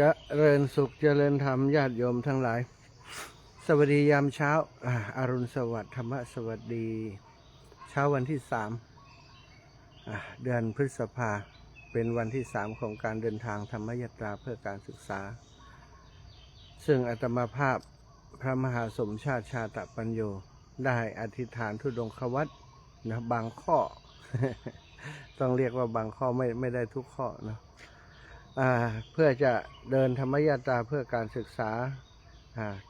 จะเริญสุขเจริญธรรมญาติโยมทั้งหลาย สวัสดียามเช้าอารุณสวัสดิ์ธรรมสวัสดี เช้าวันที่สามเดือนพฤษภาเป็นวันที่สามของการเดินทางธรรมยตราเพื่อการศึกษา ซึ่งอาตมาภาพพระมหาสมชาติชาตปัญโยได้อธิษฐานทุดงควัตนะบางข้อ ต้องเรียกว่าบางข้อไม่ไม่ได้ทุกข้อนะ เพื่อจะเดินธรรมยาตราเพื่อการศึกษา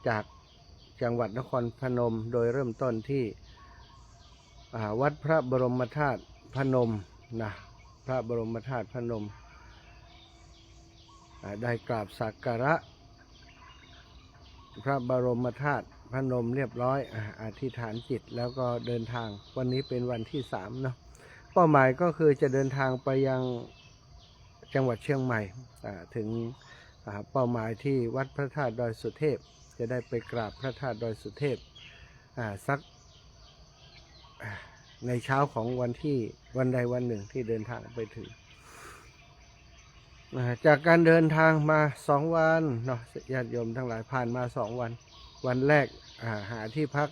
จากจังหวัดนครพนม โดยเริ่มต้นที่วัดพระบรมธาตุพนมนะพระบรมธาตุพนม ได้กราบสักการะ พระบรมธาตุพนมเรียบร้อยอธิษฐานจิตแล้วก็เดินทางวันนี้เป็นวันที่สามเนาะเป้าหมายก็คือจะเดินทางไปยัง จังหวัดเชียงใหม่ถึงเป้าหมายที่วัดพระธาตุดอยสุเทพ จะได้ไปกราบพระธาตุดอยสุเทพสักในเช้าของวันที่วันใดวันหนึ่งที่เดินทางไปถึง จากการเดินทางมาสองวันเนาะญาติโยมทั้งหลายผ่านมาสองวัน วันแรกหาที่พัก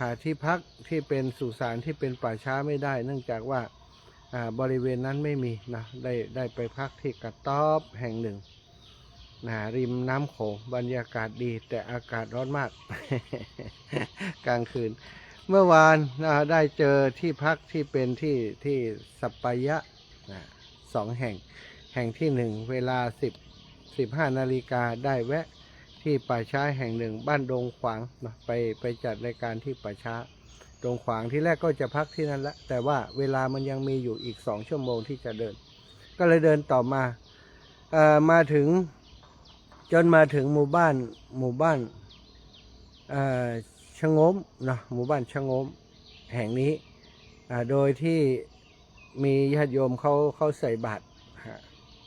หาที่พักที่เป็นสุสานที่เป็นป่าช้าไม่ได้ เนื่องจากว่า บริเวณนั้นไม่มีนะได้ได้ไปพักที่กระต๊อบแห่งหนึ่งนะริมน้ำโขงบรรยากาศดีแต่อากาศร้อนมาก กลางคืน เมื่อวานนะได้เจอที่พักที่เป็นที่ที่สัปปายะนะสองแห่งแห่งที่หนึ่งเวลาสิบสิบห้านาฬิกาได้แวะที่ป่าช้าแห่งหนึ่งบ้านดงขวางนะไปไปจัดรายการที่ป่าช้า ตรงขวางที่แรกก็จะพักที่นั่นละ แต่ว่าเวลามันยังมีอยู่อีกสองชั่วโมงที่จะเดิน ก็เลยเดินต่อมาเอ่อมาถึงจนมาถึงหมู่บ้านหมู่บ้านเอ่อชะโงมนะหมู่บ้านชะโงมแห่งนี้อ่าโดยที่มีญาติโยมเขาเขาใส่บาตร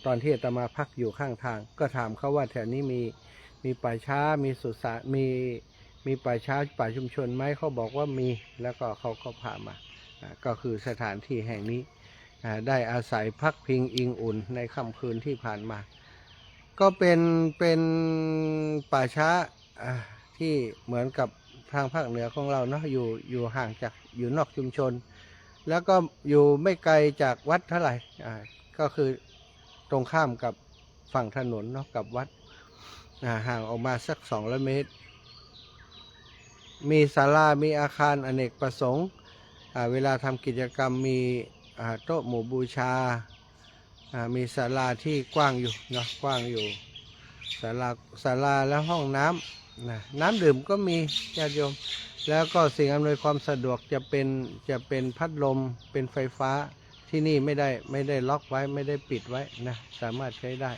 ตอนที่อาตมาพักอยู่ข้างทาง ก็ถามเขาว่าแถวนี้มีมีป่าช้ามีสุสานมี มีป่าช้าป่าชุมชนไหมเขาบอกว่ามีแล้วก็เขาก็พามาก็คือสถานที่แห่งนี้ได้อาศัยพักพิงอิงอุ่นในค่ำคืนที่ผ่านมา ก็เป็นเป็นป่าช้าที่เหมือนกับทางภาคเหนือของเราเนาะอยู่อยู่ห่างจากอยู่นอกชุมชน แล้วก็อยู่ไม่ไกลจากวัดเท่าไหร่ก็คือตรงข้ามกับฝั่งถนนเนาะกับวัดห่างออกมาสักสองร้อยเมตร มีศาลา มีอาคารอเนกประสงค์ เวลาทำกิจกรรมมีโต๊ะหมู่บูชาอ่ามีศาลาที่กว้างอยู่เนาะกว้างอยู่ศาลาศาลาและห้องน้ำนะน้ำดื่มก็มีญาติโยม แล้วก็สิ่งอำนวยความสะดวกจะเป็นจะเป็นพัดลมเป็นไฟฟ้าที่นี่ไม่ได้ไม่ได้ล็อกไว้ไม่ได้ปิดไว้นะสามารถใช้ได้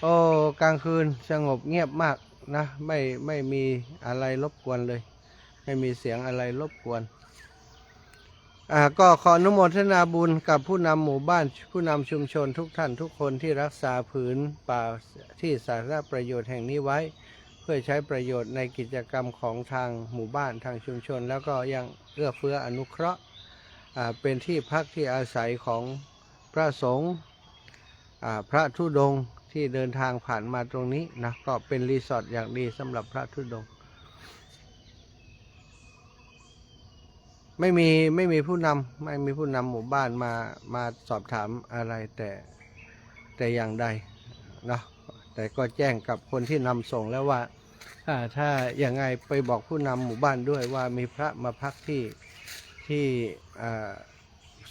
โอ้กลางคืนสงบเงียบมาก นะไม่ไม่มีอะไรรบกวนเลย ไม่มีเสียงอะไรรบกวนอ่าก็ขออนุโมทนาบุญกับผู้นำหมู่บ้านผู้นำชุมชนทุกท่านทุกคนที่รักษาผืนป่าที่สาธารณประโยชน์แห่งนี้ไว้ เพื่อใช้ประโยชน์ในกิจกรรมของทางหมู่บ้านทางชุมชน แล้วก็ยังเอื้อเฟื้ออนุเคราะห์อ่าเป็นที่พักที่อาศัยของพระสงฆ์อ่าพระธุดงค์ ที่เดินทางผ่านมาตรงนี้นะก็เป็นรีสอร์ทอย่างดีสำหรับพระธุดงค์ไม่มีไม่มีผู้นำไม่มีผู้นำหมู่บ้านมามาสอบถามอะไรแต่แต่อย่างใดนะแต่ก็แจ้งกับคนที่นำส่งแล้วว่าอ่าถ้าอย่างไงไปบอกผู้นำหมู่บ้านด้วยว่ามีพระมาพักที่ที่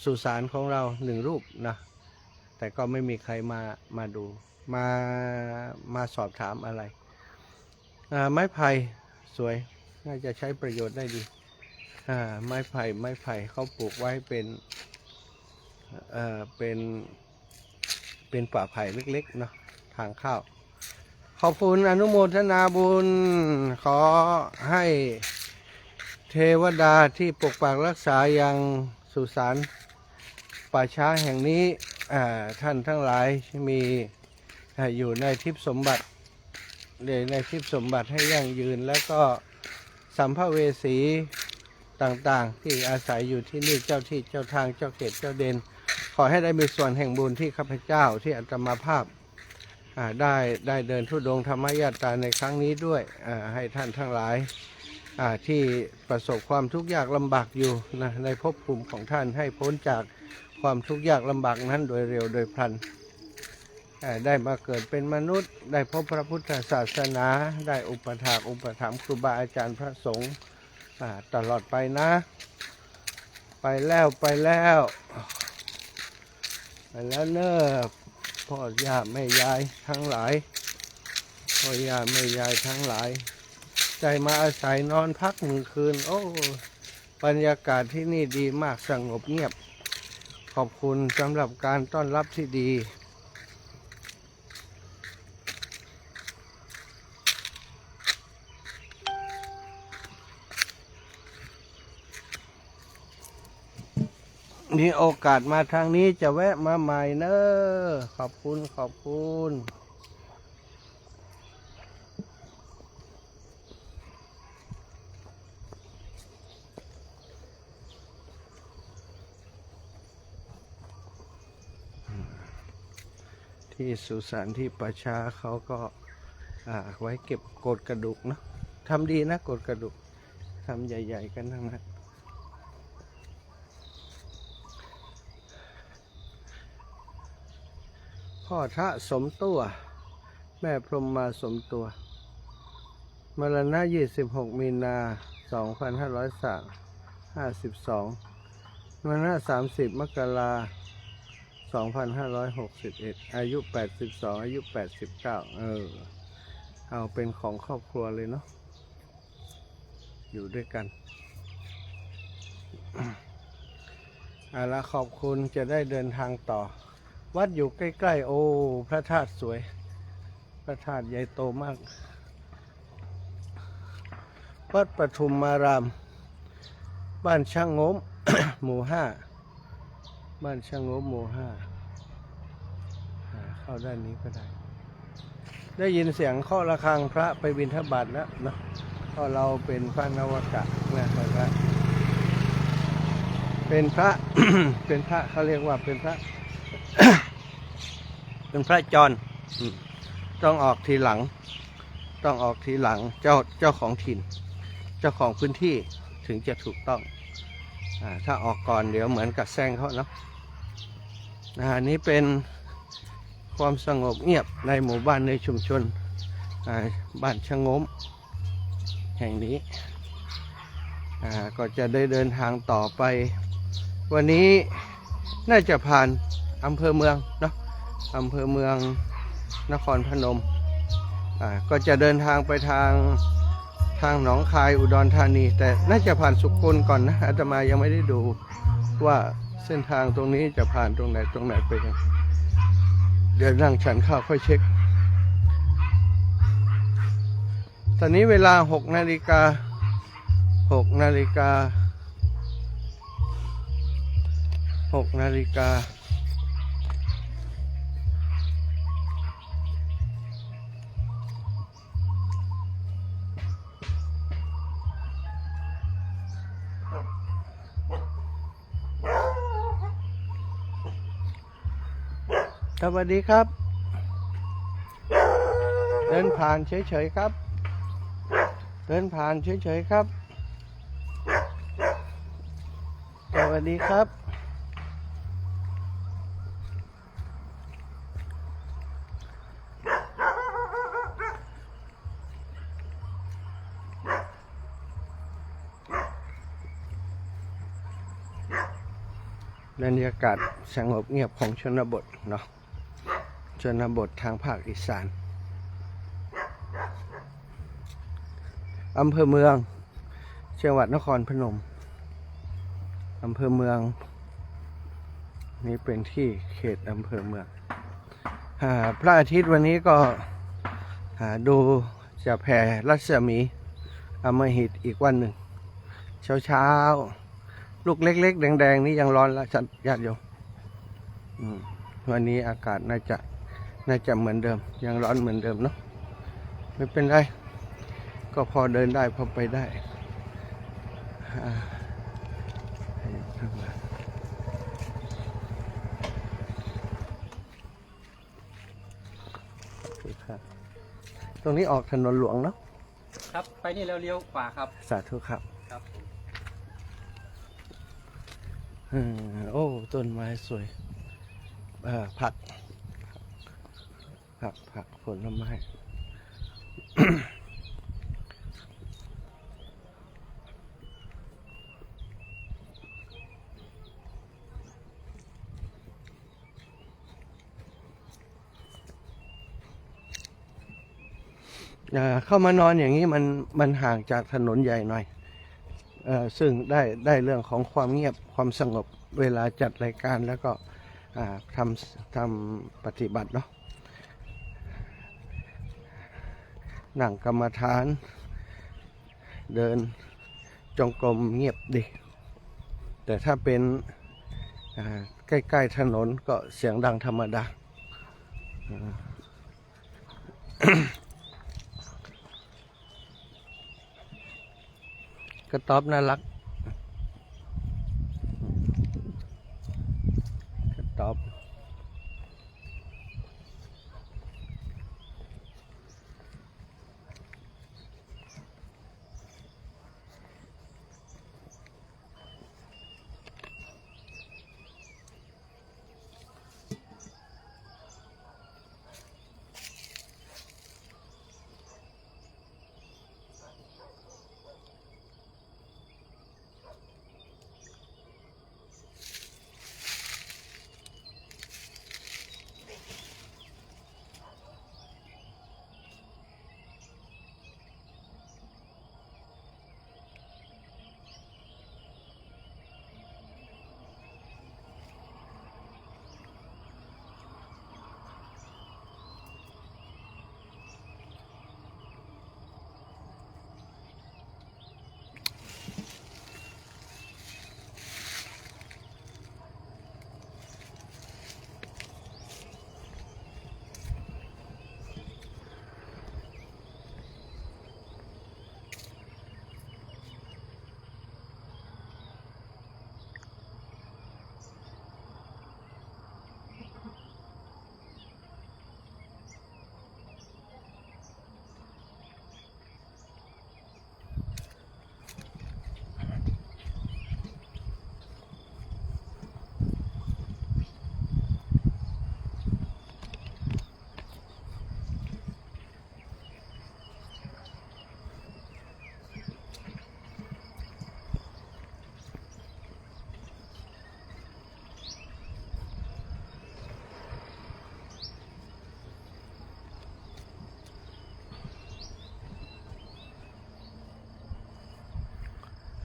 สุสานของเราหนึ่งรูปนะแต่ก็ไม่มีใครมามาดู มามาสอบถามอะไร ไม้ไผ่สวยน่าจะใช้ประโยชน์ได้ดีไม้ไผ่ไม้ไผ่เขาปลูกไว้เป็นเป็นเป็นป่าไผ่เล็กๆเนาะทางเข้าขอบคุณอนุโมทนาบุญ ขอให้เทวดาที่ปกปักรักษายังสุสานป่าช้าแห่งนี้ท่านทั้งหลายมี อยู่ในทิพยสมบัติในในทิพยสมบัติให้ยั่งยืน แล้วก็สัมภเวสีต่างๆ ที่อาศัยอยู่ที่นี่เจ้าที่เจ้าทางเจ้าเขตเจ้าเดน ขอให้ได้มีส่วนแห่งบุญที่ข้าพเจ้าที่อาตมาภาพได้ได้เดินทุดงธรรมยาตาในครั้งนี้ด้วยให้ท่านทั้งหลายที่ประสบความทุกข์ยากลำบากอยู่นะในภพภูมิของท่านให้พ้นจากความทุกข์ยากลำบากนั้นโดยเร็วโดยพลัน ได้มาเกิดเป็นมนุษย์ ได้พบพระพุทธศาสนา ได้อุปถากอุปถัมภ์ครูบาอาจารย์พระสงฆ์ตลอดไปนะ ไปแล้วไปแล้ว ไปแล้วเนอะพ่อย่าแม่ยายทั้งหลาย พ่อย่าแม่ยายทั้งหลาย ใจมาอาศัยนอนพักหนึ่งคืน โอ้บรรยากาศที่นี่ดีมากสงบเงียบ ขอบคุณสำหรับการต้อนรับที่ดี มีโอกาสมาทางนี้จะแวะมาใหม่เนอะขอบคุณขอบคุณที่สุสานที่ประชาเขาก็อ่าไว้เก็บกดกระดูกเนอะทำดีนะกดกระดูกทำใหญ่ ๆ กันทั้งนั้น พ่อทะสมตัว แม่พรมมาสมตัว มรณะ26มีนา2552มรณะ30มกรา2561อายุ82อายุ89เออ เอาเป็นของครอบครัวเลยเนาะ อยู่ด้วยกันเอาละขอบคุณจะได้เดินทางต่อ วัดอยู่ใกล้ๆ โอ้ พระธาตุสวย พระธาตุใหญ่โตมาก วัดปทุมมาราม บ้านช่างงม หมู่ห้า บ้านช่างงมหมู่ห้า เข้าด้านนี้ก็ได้ ได้ยินเสียงเคาะระฆังพระไปบิณฑบาตแล้วเนาะเพราะเราเป็นพระนวกะนะครับเป็นพระ เป็นพระเขาเรียกว่าเป็นพระ เป็นพระจรอืมต้องออกทีหลัง ต้องออกทีหลังเจ้าเจ้าของถิ่น เจ้าของพื้นที่ถึงจะถูกต้องอถ้าออกก่อนเดี๋ยวเหมือนกับแซงเขาเนาะอันนี้เป็นความสงบเงียบในหมู่บ้านในชุมชนบ้านชะงมแห่งนี้ก็จะได้เดินทางต่อไป วันนี้น่าจะผ่าน อำเภอเมืองเนาะอำเภอเมืองนครพนมอ่าก็จะเดินทางไปทางทางหนองคายอุดรธานี แต่น่าจะผ่านสุกลก่อนนะอาตมายังไม่ได้ดูว่าเส้นทางตรงนี้จะผ่านตรงไหนตรงไหนไปกันเดี๋ยวนั่งฉันข้าวค่อยเช็ค ตอนนี้เวลาหกนาฬิกาหกนาฬิกาหกนาฬิกา สวัสดีครับ เดินผ่านเฉยๆครับ เดินผ่านเฉยๆครับ สวัสดีครับบรรยากาศสงบเงียบของชนบทเนาะ ชนบททางภาคอีสานอำเภอเมืองจังหวัดนครพนมอำเภอเมือง นี่เป็นที่เขตอำเภอเมืองอพระอาทิตย์วันนี้ก็ดูจะแผ่รัศมีอมหิตอีกวันหนึ่ง เช้าเช้าลูกเล็ก ๆ แดง ๆ นี่ยังร้อนละจัดญาติโยมอืมวันนี้อากาศน่าจะ น่าจะเหมือนเดิม ยังร้อนเหมือนเดิมเนาะไม่เป็นไร ก็พอเดินได้พอไปได้อ่าตรงนี้ออกถนนหลวงเนาะครับไปนี่แล้วเลี้ยวขวาครับ สาธุครับครับอืมโอ้ต้นไม้สวยเอ่อผัก ผักผักผลไม้เข้ามานอนอย่างนี้มันมันห่างจากถนนใหญ่หน่อยอซึ่งได้ได้เรื่องของความเงียบความสงบเวลาจัดรายการแล้วก็ทำทำปฏิบัติเนาะ นั่งกรรมฐาน เดินจงกรมเงียบดี แต่ถ้าเป็นใกล้ ๆ ถนนก็เสียงดังธรรมดา กระต๊อบน่ารัก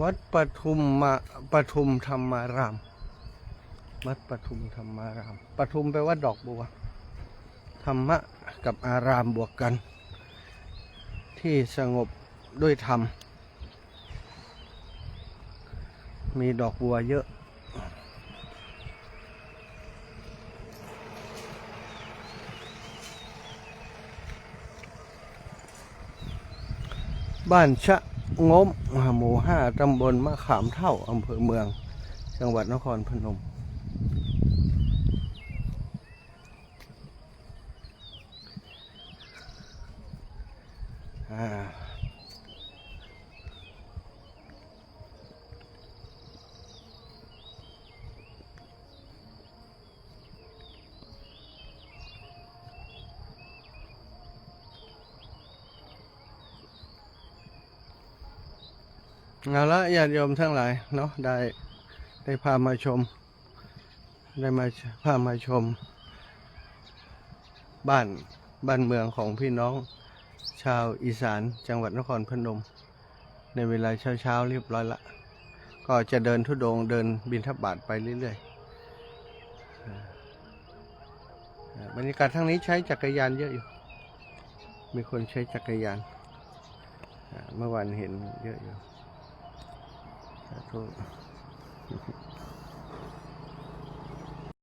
วัดปทุมมาปทุมธรรมาราม วัดปทุมธรรมาราม ปทุมแปลว่าดอกบัว ธรรมะกับอารามบวกกัน ที่สงบด้วยธรรม มีดอกบัวเยอะ บ้านชะ งมหมู่ห้าตำบลมะขามเท่าอำเภอเมือง จังหวัดนครพนม อ่า เอาละญาติโยมทั้งหลายเนาะได้ได้พามาชม ได้มาพามาชม บ้านบ้านเมืองของพี่น้องชาวอีสานจังหวัดนครพนม ในเวลาเช้าๆเรียบร้อยละ ก็จะเดินทุดงเดินบินทบาทไปเรื่อยๆอาอ่าบรรยากาศทั้งนี้ใช้จักรยานเยอะอยู่ มีคนใช้จักรยานเมื่อวานเห็นเยอะอยู่ สาธุ